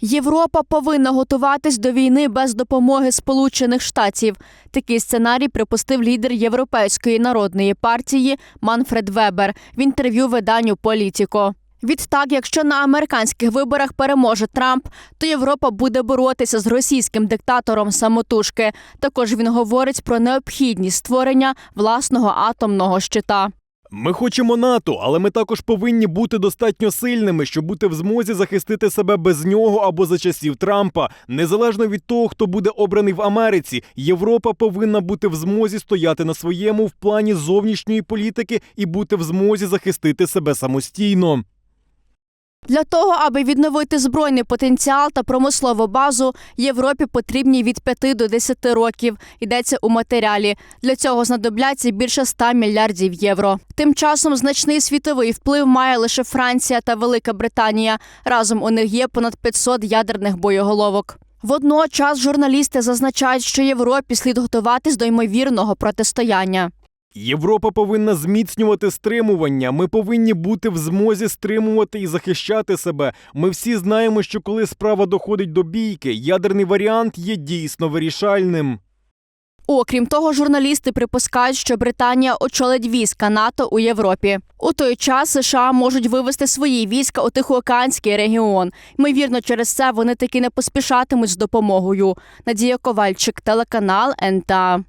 Європа повинна готуватись до війни без допомоги Сполучених Штатів. Такий сценарій припустив лідер Європейської народної партії Манфред Вебер в інтерв'ю виданню Політіко. Відтак, якщо на американських виборах переможе Трамп, то Європа буде боротися з російським диктатором самотужки. Також він говорить про необхідність створення власного атомного щита. Ми хочемо НАТО, але ми також повинні бути достатньо сильними, щоб бути в змозі захистити себе без нього або за часів Трампа. Незалежно від того, хто буде обраний в Америці, Європа повинна бути в змозі стояти на своєму в плані зовнішньої політики і бути в змозі захистити себе самостійно. Для того, аби відновити збройний потенціал та промислову базу, Європі потрібні від 5 до 10 років. Йдеться у матеріалі. Для цього знадобляться більше 100 мільярдів євро. Тим часом значний світовий вплив має лише Франція та Велика Британія. Разом у них є понад 500 ядерних боєголовок. Водночас журналісти зазначають, що Європі слід готуватись до ймовірного протистояння. Європа повинна зміцнювати стримування. Ми повинні бути в змозі стримувати і захищати себе. Ми всі знаємо, що коли справа доходить до бійки, ядерний варіант є дійсно вирішальним. Окрім того, журналісти припускають, що Британія очолить війська НАТО у Європі. У той час США можуть вивести свої війська у Тихоокеанський регіон. Ймовірно, через це вони таки не поспішатимуть з допомогою. Надія Ковальчик, телеканал НТА.